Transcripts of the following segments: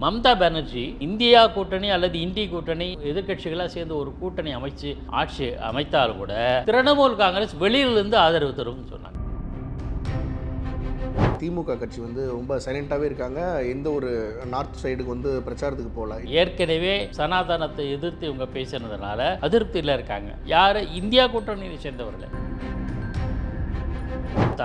Mamata Banerjee India கூட்டணி அல்லது இந்திய கூட்டணி எதிர்க்கட்சிகளாக சேர்ந்து ஒரு கூட்டணி அமைச்சு ஆட்சி அமைத்தால் கூட திரிணாமுல் காங்கிரஸ் வெளியிலிருந்து ஆதரவு தரும்னு சொன்னாங்க. திமுக கட்சி வந்து ரொம்ப சைலண்ட்டாகவே இருக்காங்க. எந்த ஒரு நார்த் சைடுக்கு வந்து பிரச்சாரத்துக்கு போகல. ஏற்கனவே சனாதனத்தை எதிர்த்து இவங்க பேசினதுனால அதிருப்தியில் இருக்காங்க. யார்? இந்தியா கூட்டணியை சேர்ந்தவர்கள்.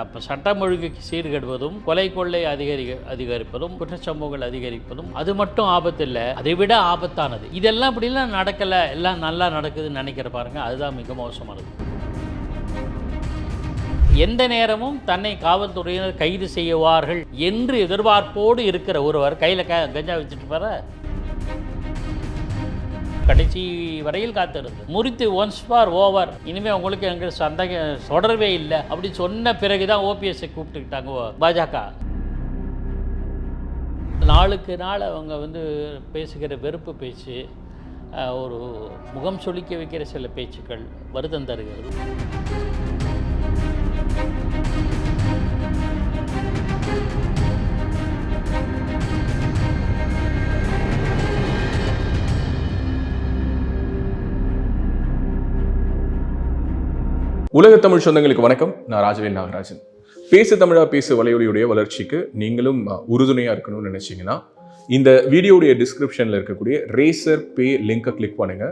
அப்போ சட்டம் ஒழுங்குக்கு சீர்கெடுவதும் கொலை கொள்ளை அதிகரி அதிகரிப்பதும் குற்றச்சம்பவங்கள் அதிகரிப்பதும் அது மட்டும் ஆபத்து இல்லை அதை விட ஆபத்தானது. இதெல்லாம் இப்படிலாம் நடக்கலை எல்லாம் நல்லா நடக்குதுன்னு நினைக்கிற பாருங்க அதுதான் மிக மோசமானது. எந்த நேரமும் தன்னை காவல்துறையினர் கைது செய்வார்கள் என்று எதிர்பார்ப்போடு இருக்கிற ஒருவர் கையில் க கஞ்சா வச்சுட்டு பார கடைசி வரையில் காத்திருந்து. முறித்து ஒன்ஸ் ஃபார் ஓவர் இனிமேல் உங்களுக்கு எங்கள் சந்தேகம் தொடர்பே இல்லை. அப்படி சொன்ன பிறகு தான் கூப்பிட்டுக்கிட்டாங்க ஓ- பாஜக. நாளுக்கு நாள் அவங்க வந்து பேசுகிற வெறுப்பு பேச்சு ஒரு முகம் சொலிக்க வைக்கிற சில பேச்சுக்கள் வருத்தம் தருகிறது. உலக தமிழ் சொந்தங்களுக்கு வணக்கம். நான் ராஜவேல் நாகராஜன். பேசு தமிழா பேசு வலையொலியுடைய வளர்ச்சிக்கு நீங்களும் அஹ், உறுதுணையா இருக்கணும்னு நினைச்சீங்கன்னா இந்த வீடியோடைய டிஸ்கிரிப்ஷன்ல இருக்கக்கூடிய ரேசர் பே லிங்கை கிளிக் பண்ணுங்க.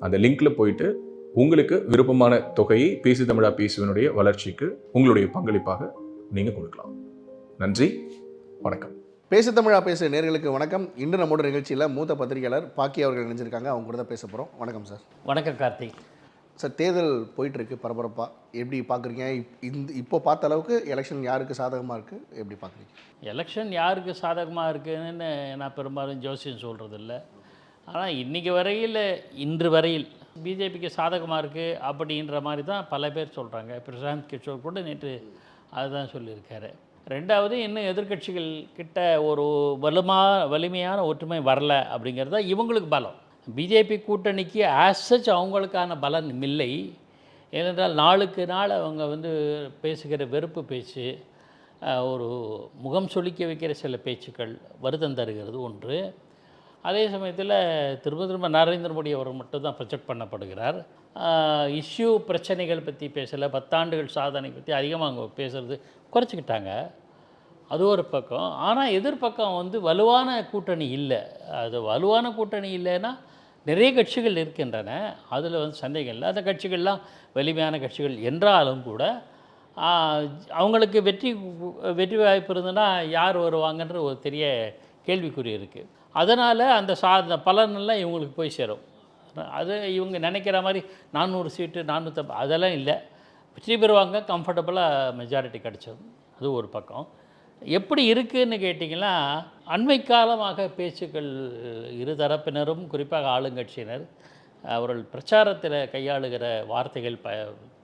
அந்த லிங்க்ல போயிட்டு உங்களுக்கு விருப்பமான தொகையை பேசு தமிழா பேசுவனுடைய வளர்ச்சிக்கு உங்களுடைய பங்களிப்பாக நீங்க கொடுக்கலாம். நன்றி வணக்கம். பேசு தமிழா பேசு நேர்களுக்கு வணக்கம். இன்று நம்மோட நிகழ்ச்சியில் மூத்த பத்திரிகையாளர் பாக்கி அவர்கள் நினைச்சிருக்காங்க அவங்க கூட தான் பேச போகிறோம் வணக்கம் சார். வணக்கம் கார்த்திக். சார் தேர்தல் போயிட்டுருக்கு பரபரப்பாக எப்படி பார்க்குறீங்க இந்த இப்போ பார்த்த அளவுக்கு எலெக்ஷன் யாருக்கு சாதகமாக இருக்குது எப்படி பார்க்குறீங்க எலெக்ஷன் யாருக்கு சாதகமாக இருக்குன்னு நான் பெரும்பாலும் ஜோசியம் சொல்கிறதில்ல ஆனால் இன்றைக்கி வரையில் இன்று வரையில் பிஜேபிக்கு சாதகமாக இருக்குது அப்படின்ற மாதிரி தான் பல பேர் சொல்கிறாங்க பிரசாந்த் கிஷோர் கூட நேற்று அதுதான் சொல்லியிருக்காரு. ரெண்டாவது இன்னும் எதிர்க்கட்சிகள் கிட்ட ஒரு வலுமா வலிமையான ஒற்றுமை வரலை அப்படிங்கிறது தான் இவங்களுக்கு பலம். பிஜேபி கூட்டணிக்கு ஆஸ் சச் அவங்களுக்கான பலன் இல்லை. ஏனென்றால் நாளுக்கு நாள் அவங்க வந்து பேசுகிற வெறுப்பு பேச்சு ஒரு முகம் சுளிக்க வைக்கிற சில பேச்சுக்கள் வருத்தம் தருகிறது ஒன்று. அதே சமயத்தில் திரும்ப திரும்ப நரேந்திர மோடி அவர் மட்டும்தான் ப்ரொஜெக்ட் பண்ணப்படுகிறார். இஷ்யூ பிரச்சனைகள் பற்றி பேசலை பத்தாண்டுகள் சாதனை பற்றி அதிகமாக அவங்க பேசுகிறது குறைச்சிக்கிட்டாங்க. அது ஒரு பக்கம். ஆனால் எதிர்பக்கம் வந்து வலுவான கூட்டணி இல்லை. அது வலுவான கூட்டணி இல்லைன்னா நிறைய கட்சிகள் இருக்கின்றன. அதில் வந்து சந்தேகம் இல்லை அந்த கட்சிகள்லாம் வலிமையான கட்சிகள் என்றாலும் கூட அவங்களுக்கு வெற்றி வெற்றி வாய்ப்பு இருந்ததுன்னா யார் வருவாங்கன்ற ஒரு பெரிய கேள்விக்குறி இருக்குது அதனால் அந்த சா அந்த பலனெல்லாம் இவங்களுக்கு போய் சேரும். அது இவங்க நினைக்கிற மாதிரி நானூறு சீட்டு நானூற்றம்பது அதெல்லாம் இல்லை. வெற்றி பெறுவாங்க கம்ஃபர்டபுளாக மெஜாரிட்டி கிடச்சிடும் அது ஒரு பக்கம். எப்படி இருக்குன்னு கேட்டிங்கன்னா அண்மை காலமாக பேச்சுக்கள் இரு தரப்பினரும் குறிப்பாக ஆளுங்கட்சியினர் அவர்கள் பிரச்சாரத்தில் கையாளுகிற வார்த்தைகள் ப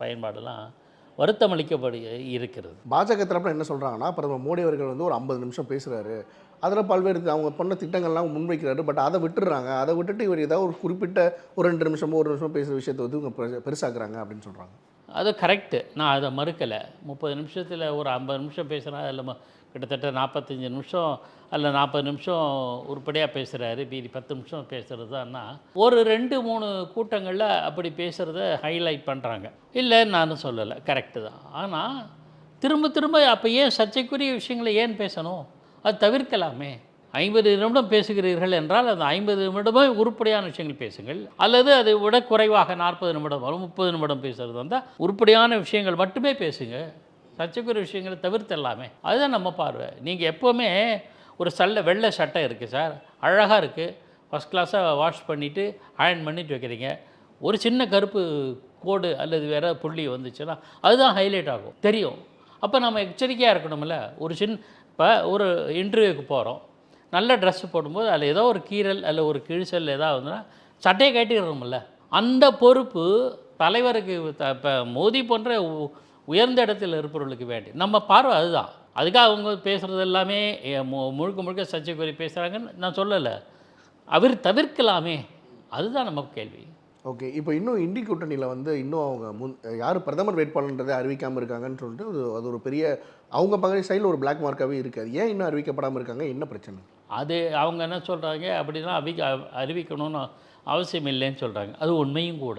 பயன்பாடெல்லாம் வருத்தமளிக்கப்படு இருக்கிறது. பாஜக தரப்பில் என்ன சொல்கிறாங்கன்னா பிரதமர் மோடி அவர்கள் வந்து ஒரு ஐம்பது நிமிஷம் பேசுகிறாரு அதில் பல்வேறு அவங்க பண்ண திட்டங்கள்லாம் முன்வைக்கிறாரு. பட் அதை விட்டுடுறாங்க அதை விட்டுட்டு இவர் ஏதாவது ஒரு குறிப்பிட்ட ஒரு ரெண்டு நிமிஷமோ ஒரு நிமிஷம் பேசுகிற விஷயத்தை வந்து இவங்க பெருசா- பெருசாக்குறாங்க அப்படின்னு சொல்கிறாங்க அது கரெக்டு நான் அதை மறுக்கலை. முப்பது நிமிஷத்தில் ஒரு ஐம்பது நிமிஷம் பேசுகிறா அதில் கிட்டத்தட்ட நாற்பத்தஞ்சு நிமிஷம் அல்ல நாற்பது நிமிஷம் உருப்படியாக பேசுகிறாரு மீதி பத்து நிமிஷம் பேசுகிறது தான்னா ஒரு ரெண்டு மூணு கூட்டங்களில் அப்படி பேசுகிறத ஹைலைட் பண்ணுறாங்க இல்லைன்னு நானும் சொல்லலை. கரெக்டு தான். ஆனால் திரும்ப திரும்ப அப்போ ஏன் சர்ச்சைக்குரிய விஷயங்களை ஏன் பேசணும்? அது தவிர்க்கலாமே. ஐம்பது நிமிடம் பேசுகிறீர்கள் என்றால் அந்த ஐம்பது நிமிடமே உருப்படியான விஷயங்கள் பேசுங்கள். அல்லது அதை விட குறைவாக நாற்பது நிமிடம் வரும் முப்பது நிமிடம் பேசுகிறது வந்தால் உருப்படியான விஷயங்கள் மட்டுமே பேசுங்கள் சர்ச்சைக்குரிய விஷயங்களை தவிர்த்து எல்லாமே அதுதான் நம்ம பார்வை. நீங்கள் எப்போவுமே ஒரு சல்ல வெள்ளை சட்டை இருக்குது சார். அழகாக இருக்குது ஃபஸ்ட் கிளாஸாக வாஷ் பண்ணிவிட்டு அயர்ன் பண்ணிட்டு வைக்கிறீங்க. ஒரு சின்ன கருப்பு கோடு அல்லது வேறு புள்ளி வந்துச்சுன்னா அதுதான் ஹைலைட் ஆகும். தெரியும். அப்போ நம்ம எச்சரிக்கையாக இருக்கணும்ல. ஒரு சின்ன இப்போ ஒரு இன்டர்வியூக்கு போகிறோம் நல்ல ட்ரெஸ் போடும்போது அதில் ஏதோ ஒரு கீறல் அல்ல ஒரு கிழிசல் ஏதாவது வந்துன்னா சட்டையை கட்டிடுறோம்ல அந்த பொறுப்பு தலைவருக்கு இப்போ மோதி போன்ற உயர்ந்த இடத்தில் இருப்பவர்களுக்கு வேண்டி. நம்ம பார்வை அதுதான். அதுக்காக அவங்க பேசுகிறது எல்லாமே முழுக்க முழுக்க சர்ச்சைக்குரிய பேசுகிறாங்கன்னு நான் சொல்லலை. அவர் தவிர்க்கலாமே. அதுதான் நமக்கு கேள்வி. ஓகே. இப்போ இன்னும் இந்தி கூட்டணியில் வந்து இன்னும் அவங்க முன் யார் பிரதமர் வேட்பாளர்ன்றதை அறிவிக்காமல் இருக்காங்கன்னு சொல்லிட்டு அது அது ஒரு பெரிய அவங்க பகுதி சைடில் ஒரு பிளாக் மார்க்காகவே இருக்காது ஏன் இன்னும் அறிவிக்கப்படாமல் இருக்காங்க? என்ன பிரச்சனை? அது அவங்க என்ன சொல்கிறாங்க அப்படின்னா அறிவிக்க அறிவிக்கணும்னு அவசியம் இல்லைன்னு சொல்கிறாங்க அது உண்மையும் கூட.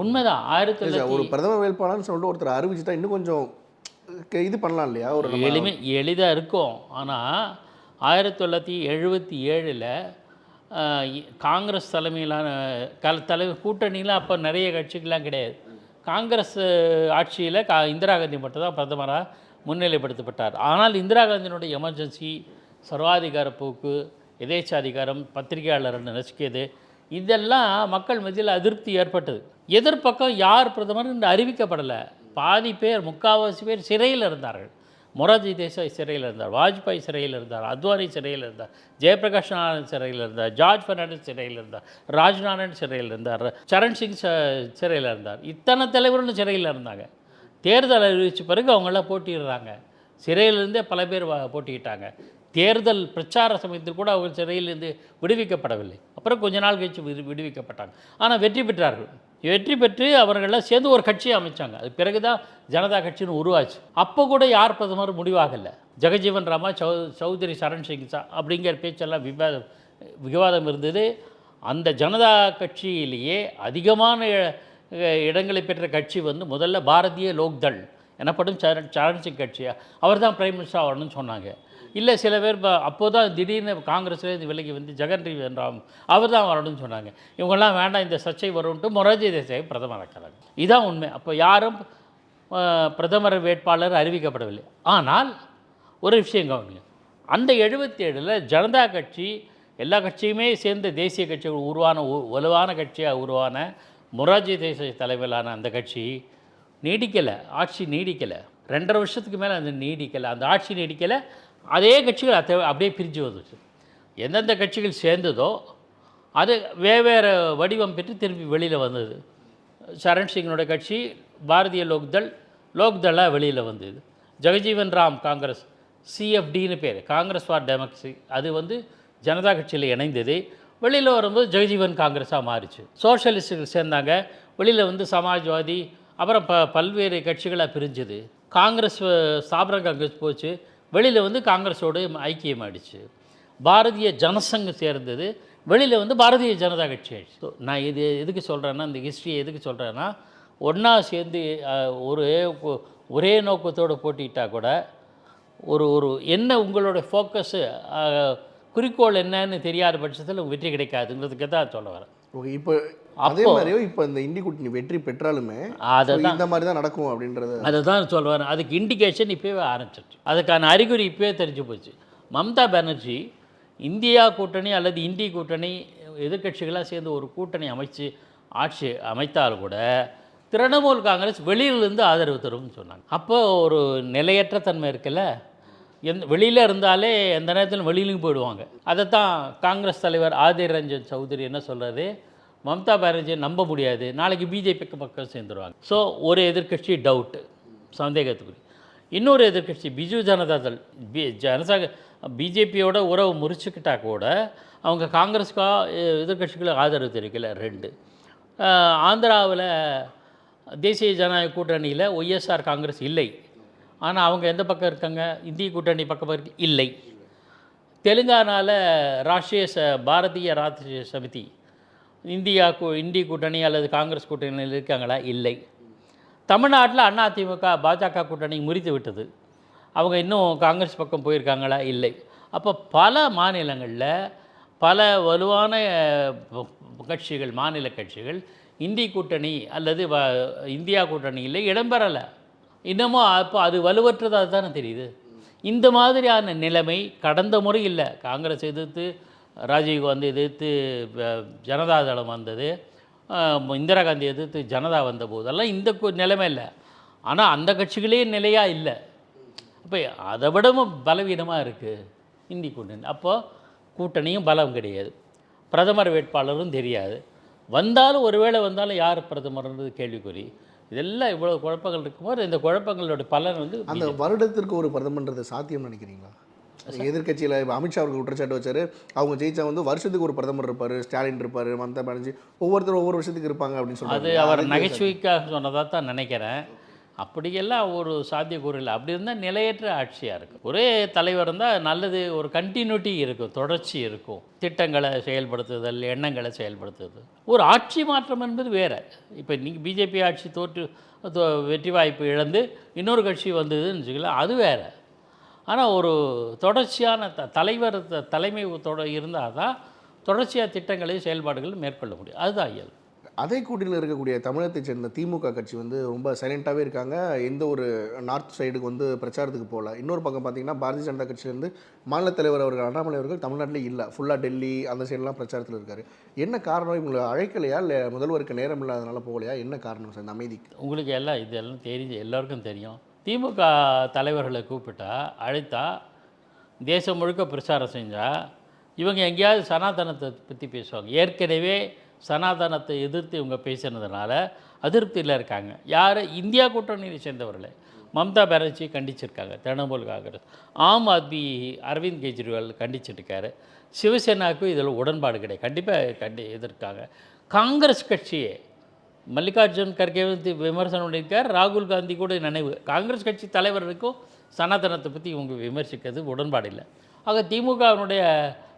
உண்மைதான். ஆயிரத்தி சார், ஒரு தொள்ளாயிரத்தி பிரதம வேட்பாளர்னு சொல்லிட்டு ஒருத்தர் அறிவிச்சுட்டா இன்னும் கொஞ்சம் இது பண்ணலாம் இல்லையா? ஒரு எளிமை எளிதாக இருக்கும். ஆனால் ஆயிரத்தி தொள்ளாயிரத்தி எழுபத்தி ஏழில் காங்கிரஸ் தலைமையிலான கல தலைவர் கூட்டணியில் அப்போ நிறைய கட்சிகள்லாம் கிடையாது. காங்கிரஸ் ஆட்சியில் கா இந்திரா காந்தி மட்டும் தான் பிரதமராக முன்னிலைப்படுத்தப்பட்டார். ஆனால் இந்திரா காந்தியினுடைய எமர்ஜென்சி சர்வாதிகார போக்கு எதேச்சாதிகாரம் பத்திரிகையாளர் நசுக்கியது இதெல்லாம் மக்கள் மத்தியில் அதிருப்தி ஏற்பட்டது. எதிர்ப்பக்கம் யார் பிரதமர் என்று அறிவிக்கப்படலை. பாதி பேர் முக்கால்வாசி பேர் சிறையில் இருந்தார்கள். மொரார்ஜி தேசாய் சிறையில் இருந்தார் வாஜ்பாய் சிறையில் இருந்தார் அத்வானி சிறையில் இருந்தார் ஜெயபிரகாஷ் நாராயண் சிறையில் இருந்தார் ஜார்ஜ் ஃபெர்னாண்டஸ் சிறையில் இருந்தார் ராஜ்நாராயண் சிறையில் இருந்தார் சரண் சிங் ச- சிறையில் இருந்தார். இத்தனை தலைவர்களும் சிறையில் இருந்தாங்க. தேர்தல் அறிவித்த பிறகு அவங்களாம் போட்டிடுறாங்க சிறையிலிருந்தே பல பேர் வ- போட்டியிட்டாங்க. தேர்தல் பிரச்சார சமயத்தில் கூட அவர் சிறையிலிருந்து விடுவிக்கப்படவில்லை. அப்புறம் கொஞ்ச நாள் கழிச்சு விடு- விடுவிக்கப்பட்டாங்க. ஆனால் வெற்றி பெற்றார்கள். வெற்றி பெற்று அவர்கள்லாம் சேர்ந்து ஒரு கட்சியை அமைச்சாங்க. அது பிறகு தான் ஜனதா கட்சின்னு உருவாச்சு. அப்போ கூட யார் பிரதமர் முடிவாகலை. ஜெகஜீவன் ராமா சௌ சௌத்ரி சரண் சிங் சா அப்படிங்கிற பேச்செல்லாம் விவாதம் விவாதம் இருந்தது. அந்த ஜனதா கட்சியிலேயே அதிகமான இடங்களை பெற்ற கட்சி வந்து முதல்ல பாரதிய லோக்தள் எனப்படும் சரண் சரண் சிங் கட்சியா அவர் தான் பிரைம் மினிஸ்டர் ஆகணும்னு சொன்னாங்க. இல்லை சில பேர் இப்போ அப்போ தான் திடீர்னு காங்கிரஸ்லேருந்து விலகி வந்து ஜெகன் ரீவன் ராம் அவர் தான் வரணும்னு சொன்னாங்க. இவங்கெல்லாம் வேண்டாம் இந்த சர்ச்சை வரும்ன்ட்டு மொரார்ஜி தேசாய் பிரதமர் இதுதான் உண்மை. அப்போ யாரும் பிரதமர் வேட்பாளர் அறிவிக்கப்படவில்லை. ஆனால் ஒரு விஷயம் கவனிங்க. அந்த எழுபத்தேழில் ஜனதா கட்சி எல்லா கட்சியுமே சேர்ந்த தேசிய கட்சிகள் உருவான வலுவான கட்சியாக உருவான மொரார்ஜி தேசாய் தலைமையிலான அந்த கட்சி நீடிக்கலை. ஆட்சி நீடிக்கலை. ரெண்டரை வருஷத்துக்கு மேலே அது நீடிக்கலை. அந்த ஆட்சி நீடிக்கலை. அதே கட்சிகள் அத்தை அப்படியே பிரிஞ்சு வந்துச்சு. எந்தெந்த கட்சிகள் சேர்ந்ததோ அது வெவ்வேறு வடிவம் பெற்று திரும்பி வெளியில் வந்தது. சரண் சிங்கனோட கட்சி பாரதிய லோக்தள் லோக்தளாக வெளியில் வந்தது. ஜெகஜீவன் ராம் காங்கிரஸ் சிஎஃப்டின்னு பேர். Congress for democracy. அது வந்து ஜனதா கட்சியில் இணைந்தது. வெளியில் வரும்போது ஜெகஜீவன் காங்கிரஸாக மாறிச்சு. சோஷலிஸ்டுகள் சேர்ந்தாங்க. வெளியில் வந்து சமாஜ்வாதி அப்புறம் ப பல்வேறு கட்சிகளாக பிரிஞ்சுது. காங்கிரஸ் ஸ்தாபன காங்கிரஸ் போச்சு. வெளியில் வந்து காங்கிரஸோடு ஐக்கியமாயிடுச்சு பாரதிய ஜனசங்கம் சேர்ந்தது. வெளியில் வந்து பாரதிய ஜனதா கட்சி ஆயிடுச்சு. ஸோ நான் இது எதுக்கு சொல்கிறேன்னா இந்த ஹிஸ்ட்ரியை எதுக்கு சொல்கிறேன்னா ஒன்றா சேர்ந்து ஒரு ஒரே ஒரே நோக்கத்தோடு போட்டிக்கிட்டால் கூட ஒரு ஒரு என்ன உங்களோட ஃபோக்கஸு குறிக்கோள் என்னன்னு தெரியாத பட்சத்தில் வெற்றி கிடைக்காதுங்கிறதுக்கு தான் சொல்ல வரேன். ஓகே இப்போ அதே மாதிரியும் இப்போ இந்த இந்தி கூட்டணி வெற்றி பெற்றாலுமே அதை இந்த மாதிரி தான் நடக்கும் அப்படின்றது அதை தான் சொல்லுவார் அதுக்கு இண்டிகேஷன் இப்போவே ஆரம்பிச்சிருச்சு. அதுக்கான அறிகுறி இப்போவே தெரிஞ்சு போச்சு. மம்தா பானர்ஜி இந்தியா கூட்டணி அல்லது இந்திய கூட்டணி எதிர்க்கட்சிகளாக சேர்ந்து ஒரு கூட்டணி அமைச்சு ஆட்சி அமைத்தால் கூட திரிணாமுல் காங்கிரஸ் வெளியிலிருந்து ஆதரவு தரும்னு சொன்னாங்க. அப்போ ஒரு நிலையற்ற தன்மை இருக்குல்ல? எந்த வெளியில் இருந்தாலே எந்த நேரத்திலும் வெளியிலும் போயிடுவாங்க. அதைத்தான் காங்கிரஸ் தலைவர் ஆதிர் ரஞ்சன் சௌத்ரி என்ன சொல்கிறாரு மம்தா பானர்ஜியை நம்ப முடியாது. நாளைக்கு பிஜேபிக்கு பக்கம் சேர்ந்துருவாங்க. ஸோ ஒரு எதிர்க்கட்சி டவுட்டு சந்தேகத்துக்குரிய இன்னொரு எதிர்க்கட்சி பிஜு ஜனதா தள். பி ஜனசாக பிஜேபியோட உறவு முறிச்சுக்கிட்டா கூட அவங்க காங்கிரஸ்க்கா எதிர்கட்சிகளுக்கு ஆதரவு தெரிவிக்கல. ரெண்டு. ஆந்திராவில் தேசிய ஜனநாயக கூட்டணியில் ஒய்எஸ்ஆர் காங்கிரஸ் இல்லை. ஆனால் அவங்க எந்த பக்கம் இருக்காங்க? இந்திய கூட்டணி பக்கம் இருக்கு இல்லை. தெலுங்கானாவில் ராஷ்ட்ரிய ச பாரதிய ராஷ்ட்ரிய சமிதி இந்தியா கூ இந்தி கூட்டணி அல்லது காங்கிரஸ் கூட்டணியில் இருக்காங்களா? இல்லை. தமிழ்நாட்டில் அதிமுக பாஜக கூட்டணி முறித்து விட்டது. அவங்க இன்னும் காங்கிரஸ் பக்கம் போயிருக்காங்களா? இல்லை. அப்போ பல மாநிலங்களில் பல வலுவான கட்சிகள் மாநில கட்சிகள் இந்தி கூட்டணி அல்லது வ- இந்தியா கூட்டணியில் இடம்பெறலை. இன்னமும் அப்போ அது வலுவற்றதாக தானே தெரியுது. இந்த மாதிரியான நிலைமை கடந்த முறை இல்லை. காங்கிரஸ் எதிர்த்து ராஜீவ் காந்தி எதிர்த்து ஜனதாதளம் வந்தது. இந்திரா காந்தி எதிர்த்து ஜனதா வந்த போதெல்லாம் இந்த நிலைமை இல்லை. ஆனால் அந்த கட்சிகளே நிலையாக இல்லை. அப்போ அதை விடவும் பலவீனமாக இருக்குது இந்தி கூட்டணி. அப்போ கூட்டணியும் பலம் கிடையாது. பிரதமர் வேட்பாளரும் தெரியாது. வந்தாலும் ஒருவேளை வந்தாலும் யார் பிரதமர்ன்றது கேள்விக்குறி. இதெல்லாம் இவ்வளோ குழப்பங்கள் இருக்கும்போது இந்த குழப்பங்களோட பலன் வந்து அந்த வருடத்திற்கு ஒரு பிரதமன்றது சாத்தியம் நினைக்கிறீங்களா? எதிர்க்கட்சியில் இப்போ அமித்ஷா அவருக்கு குற்றச்சாட்டு வச்சார். அவங்க ஜெயிச்சா வந்து வருஷத்துக்கு ஒரு பிரதமர் இருப்பார் ஸ்டாலின் இருப்பார் மம்தா பானர்ஜி. ஒவ்வொருத்தரும் ஒவ்வொரு வருஷத்துக்கு இருப்பாங்க அப்படின்னு அது அவர் நகைச்சுவைக்காக சொன்னதாக தான் நினைக்கிறேன். அப்படியெல்லாம் ஒரு சாத்தியக்கூறு இல்லை அப்படி இருந்தால் நிலையற்ற ஆட்சியாக இருக்கும் ஒரே தலைவர் இருந்தால் நல்லது ஒரு கண்டினியூட்டி இருக்கும் தொடர்ச்சி இருக்கும். திட்டங்களை செயல்படுத்துதல் எண்ணங்களை செயல்படுத்துதல். ஒரு ஆட்சி மாற்றம் என்பது வேறு. இப்போ நீங்கள் பிஜேபி ஆட்சி தோற்று தோ- வெற்றி வாய்ப்பு இழந்து இன்னொரு கட்சி வந்ததுன்னு வச்சுக்கலாம் அது வேறு. ஆனால் ஒரு தொடர்ச்சியான த தலைவர் த- தலைமை தொட இருந்தால் தான் தொடர்ச்சியாக திட்டங்களை செயல்பாடுகள் மேற்கொள்ள முடியும். அதுதான் இயல்பு. அதே கூட்டணியில் இருக்கக்கூடிய தமிழகத்தை சேர்ந்த திமுக கட்சி வந்து ரொம்ப சைலண்ட்டாகவே இருக்காங்க. எந்த ஒரு நார்த் சைடுக்கு வந்து பிரச்சாரத்துக்கு போகல. இன்னொரு பக்கம் பார்த்தீங்கன்னா பாரதிய ஜனதா கட்சியிலேருந்து மாநில தலைவர் அவர்கள் அண்ணாமலை அவர்கள் தமிழ்நாட்டிலே இல்லை. ஃபுல்லாக டெல்லி அந்த சைடெலாம் பிரச்சாரத்தில் இருக்காரு. என்ன காரணம்? இவங்களை அழைக்கலையா? இல்லை முதல்வருக்கு நேரம் இல்லாதனால போகலையா? என்ன காரணம் சார் இந்த அமைதிக்கு? உங்களுக்கு எல்லாம் இதெல்லாம் தெரிஞ்சு எல்லாருக்கும் தெரியும். திமுக தலைவர்களை கூப்பிட்டா அழைத்தா தேசம் முழுக்க பிரச்சாரம் செஞ்சால் இவங்க எங்கேயாவது சனாதனத்தை பற்றி பேசுவாங்க. ஏற்கனவே சனாதனத்தை எதிர்த்து இவங்க பேசினதுனால அதிருப்தியில் இருக்காங்க. யார்? இந்தியா கூட்டணியை சேர்ந்தவர்களே. மம்தா பானர்ஜி கண்டிச்சிருக்காங்க திரிணாமுல் காங்கிரஸ். ஆம் ஆத்மி அரவிந்த் கெஜ்ரிவால் கண்டிச்சிருக்காரு. சிவசேனாவுக்கும் இதில் உடன்பாடு கிடையாது. கண்டிப்பாக கண்டி எதிர்க்காங்க. காங்கிரஸ் கட்சியே மல்லிகார்ஜுன் கர்கே வந்து விமர்சனம் பண்ணியிருக்கார். ராகுல் காந்தி கூட நினைவு. காங்கிரஸ் கட்சி தலைவர்களுக்கும் சனாதனத்தை பற்றி இவங்க விமர்சிக்கிறது உடன்பாடு இல்லை. ஆக திமுகவினுடைய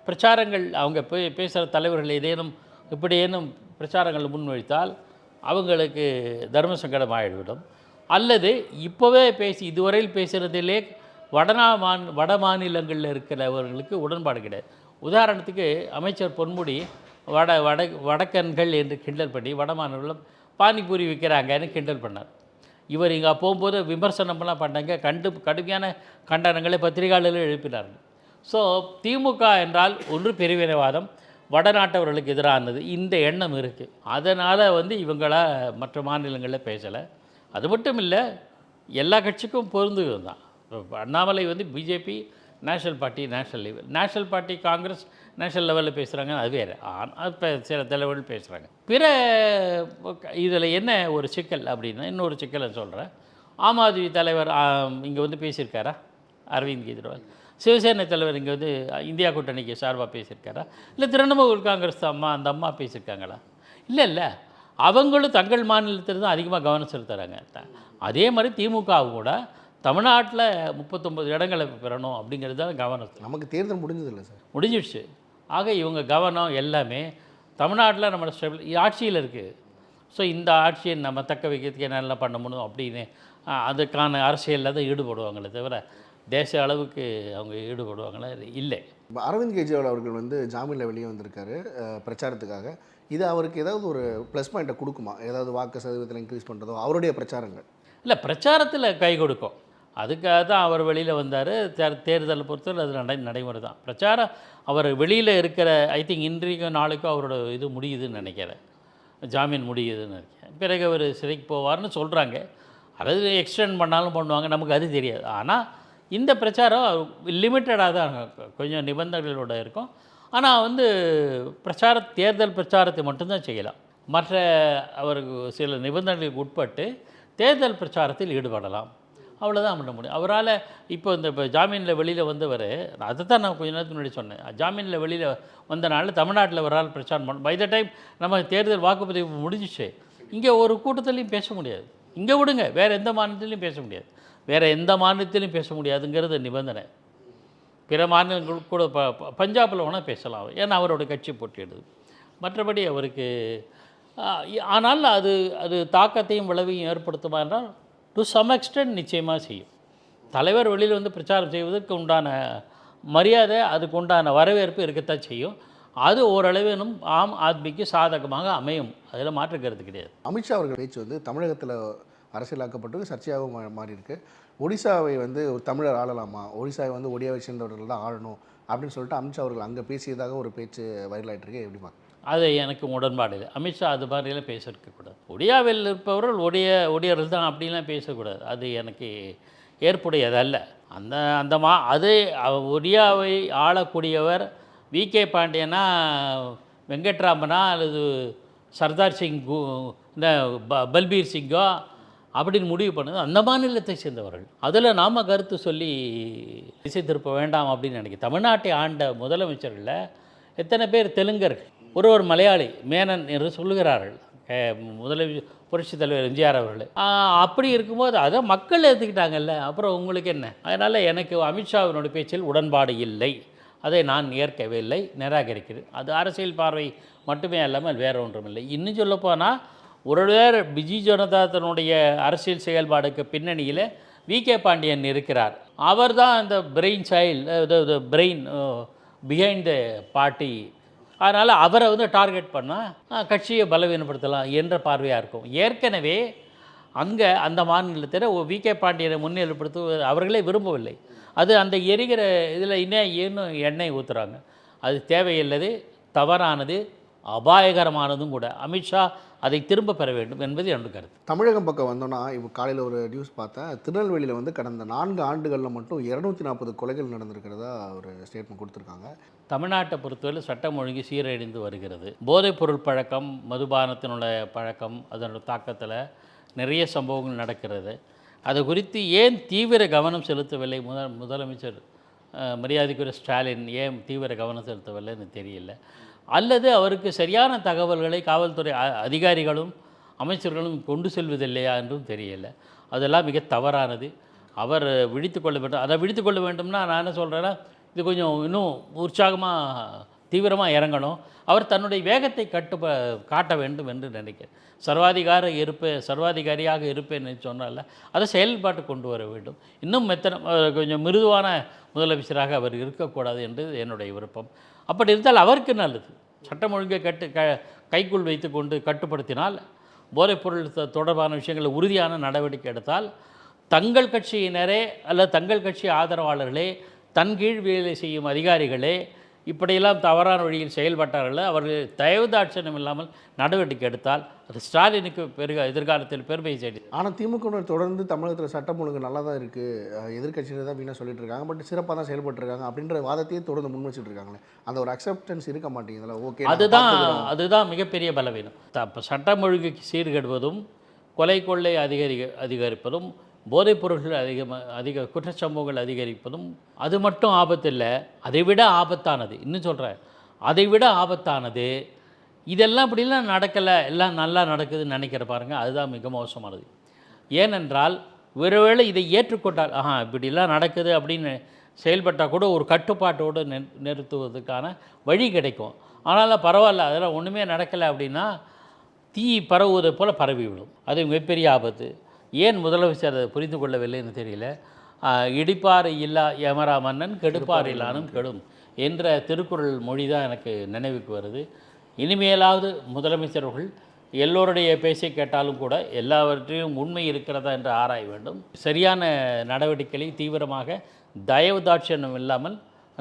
பிரச்சாரங்கள் அவங்க பே பேசுகிற தலைவர்கள் ஏதேனும் இப்படியேனும் பிரச்சாரங்கள் முன்வைத்தால் அவங்களுக்கு தர்ம சங்கடம் ஆகிவிடும் அல்லது இப்போவே பேசி இதுவரையில் பேசுகிறதிலே வடநா மான் வட மாநிலங்களில் இருக்கிறவர்களுக்கு உடன்பாடு கிடையாது. உதாரணத்துக்கு அமைச்சர் பொன்முடி வட வட வடக்கன்கள் என்று கிண்டல் பண்ணி வட மாநிலம் பானிபூரி விற்கிறாங்கன்னு கிண்டல் பண்ணார். இவர் இங்கே போகும்போது விமர்சனம்லாம் பண்ணாங்க கண்டு கடுமையான கண்டனங்களை பத்திரிகையாளர்கள் எழுப்பினார்கள். ஸோ திமுக என்றால் ஒன்று பிரிவினைவாதம் வடநாட்டவர்களுக்கு எதிரானது இந்த எண்ணம் இருக்குது அதனால் வந்து இவங்களா மற்ற மாநிலங்களில் பேசலை. அது மட்டும் இல்லை எல்லா கட்சிக்கும் பொருந்துகிறது தான் அண்ணாமலை வந்து BJP national party national level. National party Congress national லெவலில் பேசுகிறாங்க அது வேறு. ஆனால் இப்போ சில தலைவர்கள் பேசுகிறாங்க பிற இதில் என்ன ஒரு சிக்கல் அப்படின்னா இன்னொரு சிக்கலை சொல்கிறேன் ஆம் ஆத்மி தலைவர் இங்கே வந்து பேசியிருக்காரா? அரவிந்த் கெஜ்ரிவால். சிவசேனை தலைவர் இங்கே வந்து இந்தியா கூட்டணிக்கு சார்பாக பேசியிருக்காரா? இல்லை திரிணாமுல் காங்கிரஸ் அம்மா அந்த அம்மா பேசியிருக்காங்களா? இல்லை இல்லை. அவங்களும் தங்கள் மாநிலத்தில் தான் அதிகமாக கவனம் செலுத்துகிறாங்க அதே மாதிரி திமுகவும் கூட தமிழ்நாட்டில் முப்பத்தொம்பது இடங்களை பெறணும் அப்படிங்கிறது தான் கவனம். நமக்கு தேர்தல் முடிஞ்சதில்லை சார். முடிஞ்சிடுச்சு. ஆக இவங்க கவனம் எல்லாமே தமிழ்நாட்டில் நம்ம ஸ்டெபிள் ஆட்சியில் இருக்குது ஸோ இந்த ஆட்சியை நம்ம தக்க வைக்கிறதுக்கு என்னெல்லாம் பண்ண முடியும் அப்படின்னு அதுக்கான அரசியலில் தான் ஈடுபடுவாங்களே தவிர தேச அளவுக்கு அவங்க ஈடுபடுவாங்களா இல்லை. இப்போ அரவிந்த் கெஜ்ரிவால் அவர்கள் வந்து ஜாமீனில் வெளியே வந்திருக்காரு பிரச்சாரத்துக்காக. இது அவருக்கு ஏதாவது ஒரு ப்ளஸ் பாயிண்ட்டை கொடுக்குமா? ஏதாவது வாக்கு சதவீதத்தில் இன்க்ரீஸ் பண்ணுறதோ அவருடைய பிரச்சாரங்கள்? இல்லை பிரச்சாரத்தில் கை கொடுக்கும். அதுக்காக தான் அவர் வெளியில் வந்தார். தேர்தலை பொறுத்தவரை அது நடை நடைமுறை தான். பிரச்சாரம் அவர் வெளியில் இருக்கிற ஐ திங்க் இன்றைக்கும் நாளைக்கும் அவரோட இது முடியுதுன்னு நினைக்கிறேன். ஜாமீன் முடியுதுன்னு நினைக்கிறேன். பிறகு அவர் சிறைக்கு போவார்னு சொல்கிறாங்க அதாவது எக்ஸ்டெண்ட் பண்ணாலும் பண்ணுவாங்க நமக்கு அது தெரியாது. ஆனால் இந்த பிரச்சாரம் லிமிட்டடாக தான் கொஞ்சம் நிபந்தனைகளோட இருக்கும். ஆனால் வந்து பிரச்சார தேர்தல் பிரச்சாரத்தை மட்டும்தான் செய்யலாம். மற்ற அவருக்கு சில நிபந்தனைகளுக்கு உட்பட்டு தேர்தல் பிரச்சாரத்தில் ஈடுபடலாம். அவ்வளோதான் பண்ண முடியும். அவரால் இப்போ இந்த இப்போ ஜாமீனில் வெளியில் வந்தவர் அதை தான் நான் கொஞ்ச நேரத்துக்கு முன்னாடி சொன்னேன். ஜாமீனில் வெளியில் வந்தனால தமிழ்நாட்டில் அவரால் பிரச்சாரம் பண்ண பை த டைம் நம்ம தேர்தல் வாக்குப்பதிவு முடிஞ்சிச்சு இங்கே ஒரு கூட்டத்துலேயும் பேச முடியாது. இங்கே விடுங்க வேறு எந்த மாநிலத்திலையும் பேச முடியாது. வேறு எந்த மாநிலத்திலையும் பேச முடியாதுங்கிறது நிபந்தனை. பிற மாநிலங்கள் கூட ப பஞ்சாபில் வேணால் பேசலாம். ஏன்னா அவரோட கட்சி போட்டியிடுது. மற்றபடி அவருக்கு ஆனால் அது அது தாக்கத்தையும் விளைவையும் ஏற்படுத்துமா என்றால் டு சம் எக்ஸ்டென்ட் நிச்சயமாக செய்யும். தலைவர் வெளியில் வந்து பிரச்சாரம் செய்வதற்கு உண்டான மரியாதை அதுக்கு உண்டான வரவேற்பு இருக்கத்தான் செய்யும். அது ஓரளவிலும் ஆம் ஆத்மிக்கு சாதகமாக அமையும். அதில் மாற்றுக்கிறது கிடையாது. அமித்ஷா அவர்கள் பேச்சு வந்து தமிழகத்தில் அரசியலாக்கப்பட்டு சர்ச்சையாகவும் மாறி இருக்கு ஒடிசாவை வந்து ஒரு தமிழர் ஆளலாமா? ஒடிசாவை வந்து ஒடியாவை சேர்ந்தவர்கள் தான் ஆளணும் அப்படின்னு சொல்லிட்டு அமித்ஷா அவர்கள் அங்கே பேசியதாக ஒரு பேச்சு வைரலாகிட்டு இருக்கு. எப்படி பார்க்க அது எனக்கு உடன்பாடு இல்லை அமித்ஷா அது மாதிரிலாம் பேசியிருக்கக்கூடாது ஒடியாவில் இருப்பவர்கள் ஒடிய ஒடியர்கள் தான் அப்படிலாம் பேசக்கூடாது. அது எனக்கு ஏற்புடையதல்ல அந்த அந்த மா அது ஒடியாவை ஆளக்கூடியவர் வி. கே. பாண்டியனா வெங்கட்ராமனா அல்லது சர்தார் சிங் இந்த ப பல்பீர் சிங்கோ அப்படின்னு முடிவு பண்ணது அந்த மாநிலத்தை சேர்ந்தவர்கள். அதில் நாம் கருத்து சொல்லி திசை திருப்ப வேண்டாம் அப்படின்னு நினைக்கிறேன். தமிழ்நாட்டை ஆண்ட முதலமைச்சர்களில் எத்தனை பேர் தெலுங்கர்கள்? ஒரு ஒரு மலையாளி மேனன் என்று சொல்லுகிறார்கள். அஹ் முதல புரட்சித் தலைவர் எம்ஜிஆர் அவர்கள். அப்படி இருக்கும்போது அதை மக்கள் ஏற்றுக்கிட்டாங்கல்ல அப்புறம் உங்களுக்கு என்ன? அதனால் எனக்கு அமித்ஷாவினுடைய பேச்சில் உடன்பாடு இல்லை. அதை நான் ஏற்கவே இல்லை நிராகரிக்கிறேன். அது அரசியல் பார்வை மட்டுமே அல்லாமல் வேறு ஒன்றும் இல்லை. இன்னும் சொல்லப்போனால் ஒருவேர் பிஜு ஜனதாதனுடைய அரசியல் செயல்பாடுக்கு பின்னணியில் வி. கே. பாண்டியன் இருக்கிறார். அவர் தான் இந்த brain child brain behind the party அதனால் அவரை வந்து டார்கெட் பண்ணால் கட்சியை பலவீனப்படுத்தலாம் என்ற பார்வையாக இருக்கும். ஏற்கனவே அங்கே அந்த மாநிலத்தில் வி. கே. பாண்டியனை முன்னிலைப்படுத்த அவர்களே விரும்பவில்லை. அது அந்த எரிகிற இதில் இன்னும் இன்னும் எண்ணெய் ஊற்றுறாங்க அது தேவையில்லது தவறானது அபாயகரமானதும் கூட. அமித்ஷா அதை திரும்ப பெற வேண்டும் என்பது என்னுடைய கருத்து. தமிழகம் பக்கம் வந்தோம்னா இப்போ காலையில் ஒரு நியூஸ் பார்த்தேன். திருநெல்வேலியில் வந்து கடந்த நான்கு ஆண்டுகளில் மட்டும் இரநூத்தி நாற்பது கொலைகள் நடந்திருக்கிறதா ஒரு ஸ்டேட்மெண்ட் கொடுத்துருக்காங்க. தமிழ்நாட்டை பொறுத்தவரை சட்டம் ஒழுங்கு சீரழிந்து வருகிறது. போதைப்பொருள் பழக்கம் மதுபானத்தினுடைய பழக்கம் அதனோட தாக்கத்தில் நிறைய சம்பவங்கள் நடக்கிறது. அது குறித்து ஏன் தீவிர கவனம் செலுத்தவில்லை? முதல் முதலமைச்சர் மரியாதைக்குரிய ஸ்டாலின் ஏன் தீவிர கவனம் செலுத்தவில்லைன்னு தெரியல. அல்லது அவருக்கு சரியான தகவல்களை காவல்துறை அ- அதிகாரிகளும் அமைச்சர்களும் கொண்டு செல்வதில்லையா என்றும் தெரியலை. அதெல்லாம் மிக தவறானது. அவர் விழித்து கொள்ள வேண்டும். அதை விழித்து கொள்ள வேண்டும்னா நான் என்ன சொல்கிறேன்னா இது கொஞ்சம் இன்னும் உற்சாகமாக தீவிரமாக இறங்கணும். அவர் தன்னுடைய வேகத்தை கட்டுப்ப காட்ட வேண்டும் என்று நினைக்கிறேன். சர்வாதிகார இருப்பேன் சர்வாதிகாரியாக இருப்பேன் சொன்னால அதை செயல்பாட்டு கொண்டு வர வேண்டும். இன்னும் மெத்தனை கொஞ்சம் மிருதுவான முதலமைச்சராக அவர் இருக்கக்கூடாது என்று என்னுடைய விருப்பம். அப்படி இருந்தால் அவருக்கு நல்லது. சட்டம் ஒழுங்கை கட்டு க கைக்குள் வைத்துக்கொண்டு கட்டுப்படுத்தினால் போதைப்பொருள் தொடர்பான விஷயங்களில் உறுதியான நடவடிக்கை எடுத்தால் தங்கள் கட்சியினரே அல்லது தங்கள் கட்சி ஆதரவாளர்களே தன் கீழ் வேலை செய்யும் அதிகாரிகளே இப்படியெல்லாம் தவறான வழியில் செயல்பட்டார்கள் அவர்கள் தயவுதாட்சணம் இல்லாமல் நடவடிக்கை எடுத்தால் அது ஸ்டாலினுக்கு பெருக எதிர்காலத்தில் பெருமை செய்து ஆனால் திமுகவினர் தொடர்ந்து தமிழகத்தில் சட்டம் ஒழுங்கு நல்லா தான் இருக்குது எதிர்கட்சியில் தான் வீணாக சொல்லிட்டு இருக்காங்க. பட் சிறப்பாக தான் செயல்பட்டுருக்காங்க அப்படின்ற வாதத்தையும் தொடர்ந்து முன் வச்சுட்டு அந்த ஒரு அக்செப்டன்ஸ் இருக்க மாட்டேங்குதுல ஓகே அதுதான் அதுதான் மிகப்பெரிய பலவீனம். சட்டம் ஒழுங்கு சீர்கெடுவதும் கொலை கொள்ளை அதிகரி அதிகரிப்பதும் போதைப் பொருட்கள் அதிகமாக அதிக குற்றச்சம்பவங்கள் அதிகரிப்பதும் அது மட்டும் ஆபத்து இல்லை அதை விட ஆபத்தானது. இன்னும் சொல்கிறேன் அதை விட ஆபத்தானது. இதெல்லாம் இப்படிலாம் நடக்கலை எல்லாம் நல்லா நடக்குதுன்னு நினைக்கிற பாருங்கள் அதுதான் மிக மோசமானது. ஏனென்றால் ஒருவேளை இதை ஏற்றுக்கொண்டால் ஆஹா இப்படிலாம் நடக்குது அப்படின்னு செயல்பட்டால் கூட ஒரு கட்டுப்பாட்டோடு நெ நிறுத்துவதற்கான வழி கிடைக்கும். ஆனாலும் பரவாயில்ல அதெல்லாம் ஒன்றுமே நடக்கலை அப்படின்னா தீ பரவுவதை போல் பரவிவிடும். அது மிகப்பெரிய ஆபத்து. ஏன் முதலமைச்சர் அதை புரிந்து கொள்ளவில்லைன்னு தெரியல. இடிப்பாறு இல்லா யமரா மன்னன் கெடுப்பார் இல்லானும் கெடும் என்ற திருக்குறள் மொழி தான் எனக்கு நினைவுக்கு வருது. இனிமேலாவது முதலமைச்சர்கள் எல்லோருடைய பேச்சை கேட்டாலும் கூட எல்லாவற்றையும் உண்மை இருக்கிறதா என்று ஆராய வேண்டும். சரியான நடவடிக்கைகளை தீவிரமாக தயவு தாட்சியம் இல்லாமல்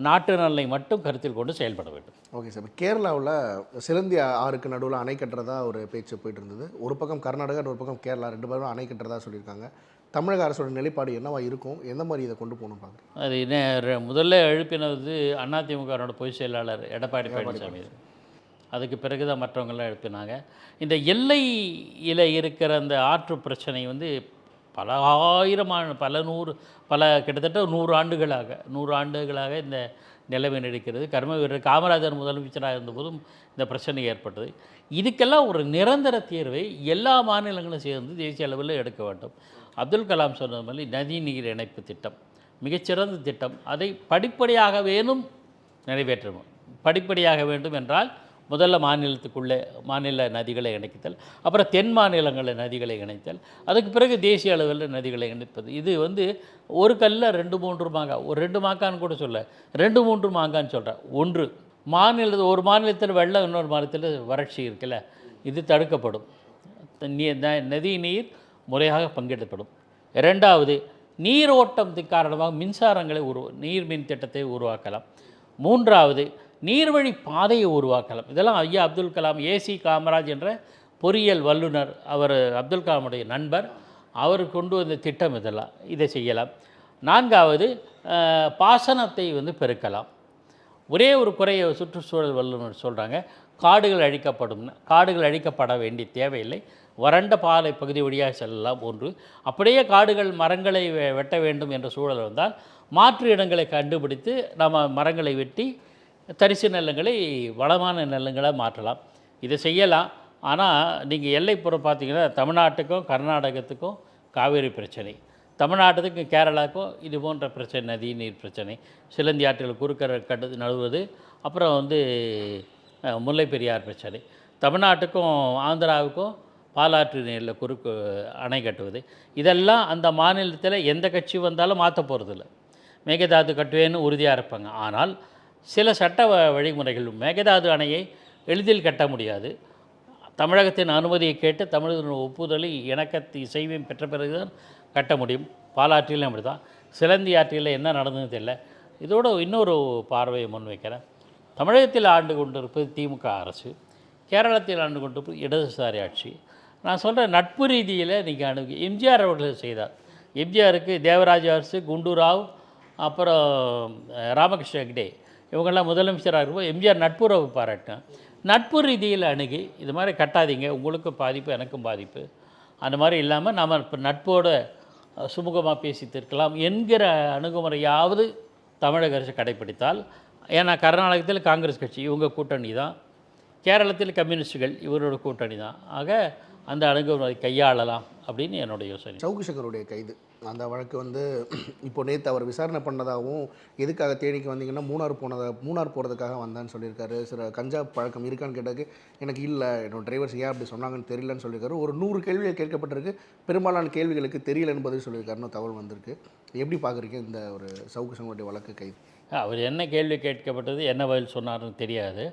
நாட்டு நலனை மட்டும் கருத்தில் கொண்டு செயல்பட வேண்டும். Okay sir. இப்போ கேரளாவில் சிலந்தி ஆறுக்கு நடுவில் அணை கட்டுறதா ஒரு பேச்சு போயிட்டு இருந்தது. ஒரு பக்கம் கர்நாடகா ஒரு பக்கம் கேரளா ரெண்டு பேரும் அணை கட்டுறதா சொல்லியிருக்காங்க. தமிழக அரசோட நிலைப்பாடு என்னவா இருக்கும்? எந்த மாதிரி இதை கொண்டு போகணும் பார்க்குறேன் அது என்ன முதல்ல எழுப்பினது அதிமுகவோட பொதுச் செயலாளர் எடப்பாடி பழனிசாமி. அதுக்கு பிறகு தான் மற்றவங்கெல்லாம் எழுப்பினாங்க. இந்த எல்லையில் இருக்கிற அந்த ஆற்று பிரச்சனை வந்து பல ஆயிரமான பல நூறு பல கிட்டத்தட்ட நூறு ஆண்டுகளாக நூறு ஆண்டுகளாக இந்த நிலைமை நடிக்கிறது. கர்ம வீரர் காமராஜர் முதலமைச்சராக இருந்தபோதும் இந்த பிரச்சனை ஏற்பட்டது. இதுக்கெல்லாம் ஒரு நிரந்தர தீர்வை எல்லா மாநிலங்களும் சேர்ந்து தேசிய அளவில் எடுக்க வேண்டும். அப்துல் கலாம் சொன்னது மாதிரி நதி நீர் இணைப்பு திட்டம் மிகச்சிறந்த திட்டம். அதை படிப்படியாக வேணும் நிறைவேற்றணும் படிப்படியாக வேண்டும் என்றால் முதல்ல மாநிலத்துக்குள்ளே மாநில நதிகளை இணைத்தல் அப்புறம் தென் மாநிலங்களில் நதிகளை இணைத்தல் அதுக்கு பிறகு தேசிய அளவில் நதிகளை இணைப்பது. இது வந்து ஒரு கல்ல ரெண்டு மூன்று மாங்கா ஒரு ரெண்டு மாங்கான்னு கூட சொல்ல ரெண்டு மூன்று மாங்கான்னு சொல்கிறேன் ஒன்று மாநில ஒரு மாநிலத்தில் வெள்ளம் இன்னொரு மாநிலத்தில் வறட்சி இருக்குல்ல இது தடுக்கப்படும். நீ ந- நதி நீர் முறையாக பங்கிடப்படும் இரண்டாவது நீரோட்டத்தின் காரணமாக மின்சாரங்களை உருவ நீர் மின் திட்டத்தை உருவாக்கலாம். மூன்றாவது நீர்வழி பாதையை உருவாக்கலாம். இதெல்லாம் ஐயா அப்துல் கலாம் ஏசி காமராஜ் என்ற பொறியியல் வல்லுனர் அவர் அப்துல் கலாமுடைய நண்பர். அவர் கொண்டு வந்த திட்டம் இதெல்லாம் இதை செய்யலாம். நான்காவது பாசனத்தை வந்து பெருக்கலாம். ஒரே ஒரு குறையை சுற்றுச்சூழல் வல்லுநர் சொல்கிறாங்க காடுகள் அழிக்கப்படும் காடுகள் அழிக்கப்பட வேண்டிய தேவையில்லை. வறண்ட பாலை பகுதி வழியாக செல்லலாம் ஒன்று. அப்படியே காடுகள் மரங்களை வெ- வெட்ட வேண்டும் என்ற சூழல் வந்தால் மாற்று இடங்களை கண்டுபிடித்து நம்ம மரங்களை வெட்டி தரிசு நிலங்களை வளமான நிலங்களாக மாற்றலாம். இதை செய்யலாம். ஆனால் நீங்கள் எல்லைப்புறம் பார்த்தீங்கன்னா தமிழ்நாட்டுக்கும் கர்நாடகத்துக்கும் காவேரி பிரச்சனை. தமிழ்நாட்டுக்கும் கேரளாவுக்கும் இது போன்ற பிரச்சனை நதி நீர் பிரச்சனை. சிலந்தி ஆற்றில் குறுக்கரை கட்டு நழுவுவது அப்புறம் வந்து முல்லை பெரியார் பிரச்சனை. தமிழ்நாட்டுக்கும் ஆந்திராவுக்கும் பாலாற்று நீரில் குறுக்கு அணை கட்டுவது. இதெல்லாம் அந்த மாநிலத்தில் எந்த கட்சி வந்தாலும் மாற்ற போகிறதில்ல மேகதாது கட்டுவேன்னு உறுதியாக இருப்பாங்க. ஆனால் சில சட்ட வழிமுறைகள் மேகதாது அணையை எளிதில் கட்ட முடியாது. தமிழகத்தின் அனுமதியை கேட்டு தமிழகத்தின் ஒப்புதலை இணக்கத்தை இசைவையும் பெற்ற பிறகுதான் கட்ட முடியும். பாலாற்றிலும் அப்படி தான் சிலந்தி ஆற்றில் என்ன நடந்ததுன்னு தெரியல. இதோட இன்னொரு பார்வையை முன்வைக்கிறேன். தமிழகத்தில் ஆண்டு கொண்டிருப்பது திமுக அரசு கேரளத்தில் ஆண்டு கொண்டிருப்பது இடதுசாரி ஆட்சி. நான் சொல்கிறேன் நட்பு ரீதியில் நீங்கள் அணுகி எம்ஜிஆர் அவர்கள் செய்தார். எம்ஜிஆருக்கு தேவராஜ் அரசு குண்டுராவ் அப்புறம் ராமகிருஷ்ண ஹெக்டே இவங்கெல்லாம் முதலமைச்சராக இருக்கும்போது எம்ஜிஆர் நட்புறவு பாராட்டும் நட்பு ரீதியில் அணுகி இது மாதிரி கட்டாதீங்க உங்களுக்கும் பாதிப்பு எனக்கும் பாதிப்பு. அந்த மாதிரி இல்லாமல் நாம் இப்போ நட்போட சுமூகமாக பேசி தீர்க்கலாம் என்கிற அணுகுமுறையாவது தமிழக அரசு கடைப்பிடித்தால் ஏன்னா கர்நாடகத்தில் காங்கிரஸ் கட்சி இவங்க கூட்டணி தான் கேரளத்தில் கம்யூனிஸ்டுகள் இவரோட கூட்டணி தான் ஆக அந்த அணுகுமுறை கையாளலாம் அப்படின்னு என்னோட யோசனை. சவுக்கு சங்கருடைய கைது. அந்த வழக்கு வந்து இப்போ நேற்று அவர் விசாரணை பண்ணதாகவும் எதுக்காக தேனிக்கு வந்தீங்கன்னா மூணார் போனதா மூணார் போகிறதுக்காக வந்தேன்னு சொல்லியிருக்காரு. சில கஞ்சா பழக்கம் இருக்கான்னு கேட்டதுக்கு எனக்கு இல்லை என்னோட டிரைவர்ஸ் ஏன் அப்படி சொன்னாங்கன்னு தெரியலன்னு சொல்லியிருக்காரு. ஒரு நூறு கேள்விகள் கேட்கப்பட்டிருக்கு. பெரும்பாலான கேள்விகளுக்கு தெரியலன்னு பதில் சொல்லியிருக்காருன்னு தகவல் வந்திருக்கு. எப்படி பார்க்குறீங்க இந்த ஒரு சவுக்கு சங்கருடைய வழக்கு கைது? அவர் என்ன கேள்வி கேட்கப்பட்டது என்ன பதில் சொன்னார்னு தெரியாது.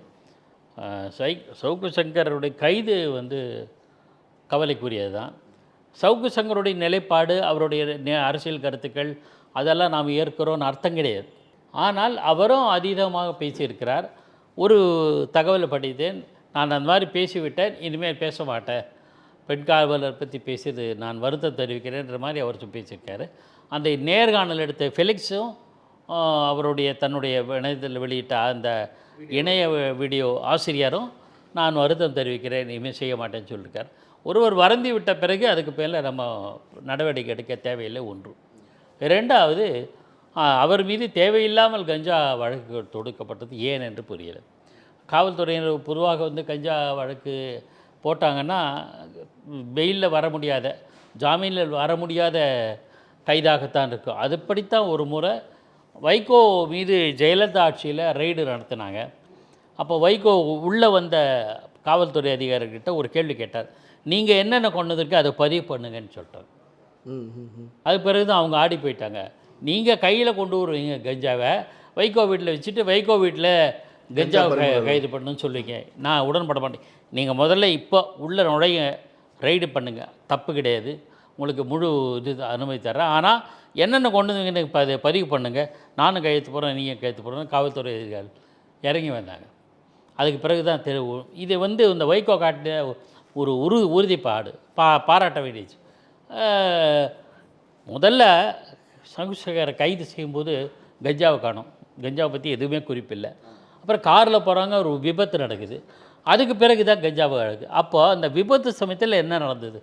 சை சவுக்கு சங்கருடைய கைது வந்து கவலைக்குரியது தான் சவுக்கு சங்கருடைய நிலைப்பாடு அவருடைய அரசியல் கருத்துக்கள் அதெல்லாம் நாம் ஏற்கிறோன்னு அர்த்தம் கிடையாது. ஆனால் அவரும் அதீதமாக பேசியிருக்கிறார். ஒரு தகவலை படித்தேன். நான் அந்த மாதிரி பேசிவிட்டேன். இனிமேல் பேச மாட்டேன். பெண் காவலர் பற்றி பேசியது நான் வருத்தம் தெரிவிக்கிறேன்ற மாதிரி அவர் பேசியிருக்காரு. அந்த நேர்காணல் எடுத்த ஃபெலிக்ஸும் அவருடைய தன்னுடைய இணையத்தில் வெளியிட்ட அந்த இணைய வீடியோ ஆசிரியரும் நான் வருத்தம் தெரிவிக்கிறேன். இனிமேல் செய்ய மாட்டேன்னு சொல்லியிருக்கார். ஒருவர் வருந்தி விட்ட பிறகு அதுக்கு மேலே நம்ம நடவடிக்கை எடுக்க தேவையில்லை ஒன்று. ரெண்டாவது அவர் மீது தேவையில்லாமல் கஞ்சா வழக்கு தொடுக்கப்பட்டது ஏன் என்று புரியலை. காவல்துறையினர் பொதுவாக வந்து கஞ்சா வழக்கு போட்டாங்கன்னா வெயிலில் வர முடியாத ஜாமீனில் வர முடியாத கைதாகத்தான் இருக்கும் அதுபடித்தான் ஒரு முறை வைகோ மீது ஜெயலலிதா ஆட்சியில் ரெய்டு நடத்தினாங்க. அப்போ வைகோ உள்ளே வந்த காவல்துறை அதிகாரிகிட்ட ஒரு கேள்வி கேட்டார். நீங்கள் என்னென்ன கொண்டதுக்கு அதை பதிவு பண்ணுங்கன்னு ம் அது பிறகு தான் அவங்க ஆடி போயிட்டாங்க. நீங்கள் கையில் கொண்டு வருவீங்க கஞ்சாவை. வைகோ வீட்டில் வச்சுட்டு வைகோ வீட்டில் கஞ்சாவை கைது பண்ணணும்னு சொல்லுவீங்க. நான் உடன்பட மாட்டேன். நீங்கள் முதல்ல இப்போ உள்ளே நுழைய ரைடு பண்ணுங்கள் தப்பு கிடையாது. உங்களுக்கு முழு இது அனுமதி தர்றேன். ஆனால் என்னென்ன கொண்டு வந்தீங்கன்னு ப பதிவு பண்ணுங்கள் நானும் கையெழுத்து போடுறேன் நீங்கள் கையெழுத்து போடுறேன் காவல்துறை அதிகாரிகள் இறங்கி வந்தாங்க. அதுக்கு பிறகு தான் தெரு இது வந்து இந்த வைகோ காட்டின ஒரு உரு உறுதிப்பாடு பா பாராட்ட வேண்டியது. முதல்ல சகுசேகரை கைது செய்யும்போது கஞ்சாவை காணும். கஞ்சாவை பற்றி எதுவுமே குறிப்பில்லை. அப்புறம் காரில் போகிறாங்க ஒரு விபத்து நடக்குது. அதுக்கு பிறகு தான் கஞ்சாவை நடக்குது அப்போ அந்த விபத்து சமயத்தில் என்ன நடந்தது?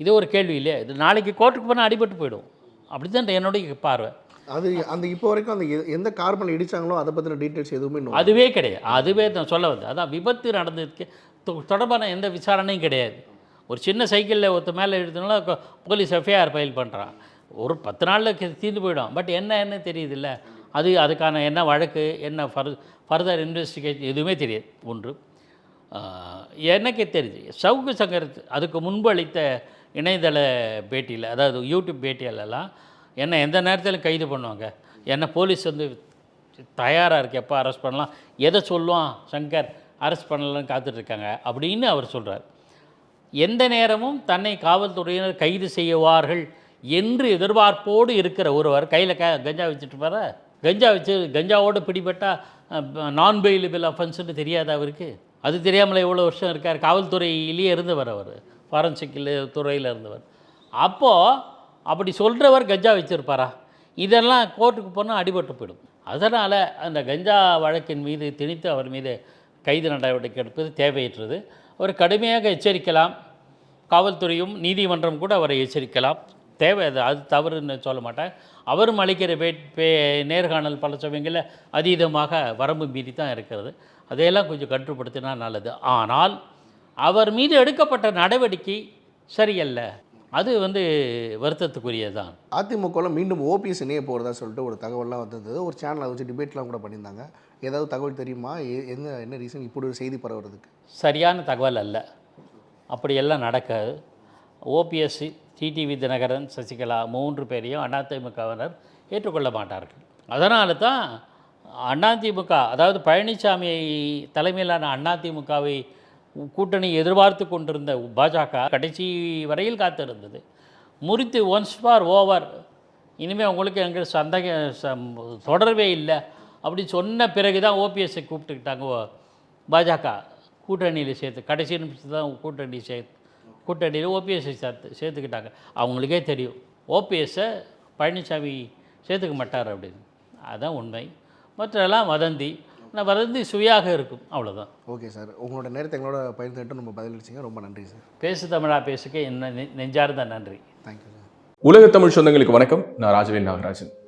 இது ஒரு கேள்வி இல்லையா? இது நாளைக்கு கோர்ட்டுக்கு போனால் அடிபட்டு போயிடும். அப்படி தான் என்னுடைய பார்வை. அது அந்த இப்போ வரைக்கும் அந்த எந்த கார்பனில் இடிச்சாங்களோ அதை பற்றின டீட்டெயில்ஸ் எதுவுமே அதுவே கிடையாது. அதுவே நான் சொல்ல வந்து அதான் விபத்து நடந்ததுக்கு தொடர்பான எந்த விசாரணையும் கிடையாது. ஒரு சின்ன சைக்கிளில் ஒருத்த மேலே எடுத்தனால போலீஸ் எஃப்ஐஆர் ஃபைல் பண்ணுறான் ஒரு பத்து நாளில் தீர்ந்து போயிடும். பட் என்ன என்ன தெரியுதுல்ல? அது அதுக்கான என்ன வழக்கு என்ன ஃபர் ஃபர்தர் இன்வெஸ்டிகேஷன் எதுவுமே தெரியாது. ஒன்று. ஆஹ், எனக்கு தெரிஞ்சு சவுக்கு சங்கர் அதுக்கு முன்பு அளித்த இணையதள பேட்டியில் அதாவது யூடியூப் பேட்டியிலலாம் என்ன எந்த நேரத்திலும் கைது பண்ணுவாங்க. என்ன போலீஸ் வந்து தயாராக இருக்கு எப்போ அரெஸ்ட் பண்ணலாம் எதை சொல்லுவான் சங்கர்? அரெஸ்ட் பண்ணலன்னு காத்துட்ருக்காங்க அப்படின்னு அவர் சொல்கிறார் எந்த நேரமும் தன்னை காவல்துறையினர் கைது செய்வார்கள் என்று எதிர்பார்ப்போடு இருக்கிற ஒருவர் கையில் க கஞ்சா வச்சுட்டு கஞ்சா வச்சு கஞ்சாவோடு பிடிபட்டா நான் பெயிலபிள் அஃபென்ஸ்னு தெரியாது அவருக்கு? அது தெரியாமல் எவ்வளோ வருஷம் இருக்கார்? காவல்துறையிலேயே இருந்தவர் அவர் ஃபாரன்சிக்கில் துறையில் இருந்தவர். அப்போது அப்படி சொல்கிறவர் கஞ்சா வச்சுருப்பாரா? இதெல்லாம் கோர்ட்டுக்கு போனால் அடிபட்டு போயிடும். அதனால் அந்த கஞ்சா வழக்கின் மீது திணித்து அவர் மீது கைது நடவடிக்கை எடுப்பது தேவையற்றது. அவர் கடுமையாக எச்சரிக்கலாம். காவல்துறையும் நீதிமன்றம் கூட அவரை எச்சரிக்கலாம். தேவை அது அது தவறுன்னு சொல்ல மாட்டேன் அவரும் அளிக்கிற பே பே நேர்காணல் பல சமயங்களில் அதீதமாக வரம்பு மீறி தான் இருக்கிறது. அதையெல்லாம் கொஞ்சம் கட்டுப்படுத்தினா நல்லது. ஆனால் அவர் மீது எடுக்கப்பட்ட நடவடிக்கை சரியல்ல. அது வந்து வருத்தத்துக்குரியதான் அதிமுகவில் மீண்டும் ஓபிஎஸ் இணைய போகிறதா சொல்லிட்டு ஒரு தகவல்லாம் வந்தது. ஒரு சேனலை வச்சு டிபேட்லாம் கூட பண்ணியிருந்தாங்க. ஏதாவது தகவல் தெரியுமா? எ- என்ன என்ன ரீசன் இப்படி ஒரு செய்தி பரவுறதுக்கு? சரியான தகவல் அல்ல. அப்படியெல்லாம் நடக்காது. ஓபிஎஸ் டிடிவி தினகரன் சசிகலா மூன்று பேரையும் அதிமுகவினர் ஏற்றுக்கொள்ள மாட்டார்கள். அதனால தான் அதிமுக அதாவது பழனிசாமி தலைமையிலான அதிமுகவை கூட்டணி எதிர்பார்த்து கொண்டிருந்த பாஜக கடைசி வரையில் காத்திருந்தது. முறித்து ஒன்ஸ் ஃபார் ஓவர் இனிமேல் உங்களுக்கு எங்கள் சந்தக தொடர்பே இல்லை. அப்படி சொன்ன பிறகு தான் ஓபிஎஸ்ஸை கூப்பிட்டுக்கிட்டாங்க ஓ- பாஜக. கூட்டணியில் சேர்த்து கடைசி நிமிஷம் தான் கூட்டணி சேர்த்து கூட்டணியில் ஓபிஎஸ்ஸை சேர்த்து சேர்த்துக்கிட்டாங்க. அவங்களுக்கே தெரியும். ஓபிஎஸ்ஸை பழனிசாமி சேர்த்துக்க மாட்டார் அப்படின்னு. அதுதான் உண்மை. மற்றெல்லாம் வதந்தி. ஆனால் வதந்தி சுவையாக இருக்கும். அவ்வளோதான் ஓகே சார். உங்களோட நேரத்தை எங்களோட பகிர்ந்துட்டு நம்ம பதிலளிச்சிங்க. ரொம்ப நன்றி சார். பேசு தமிழா பேசுக்கு என்ன நெ- நெஞ்சார்ந்த நன்றி. தேங்க்யூ சார் உலக தமிழ் சொந்தங்களுக்கு வணக்கம். நான் ராஜவேல் நாகராஜன்.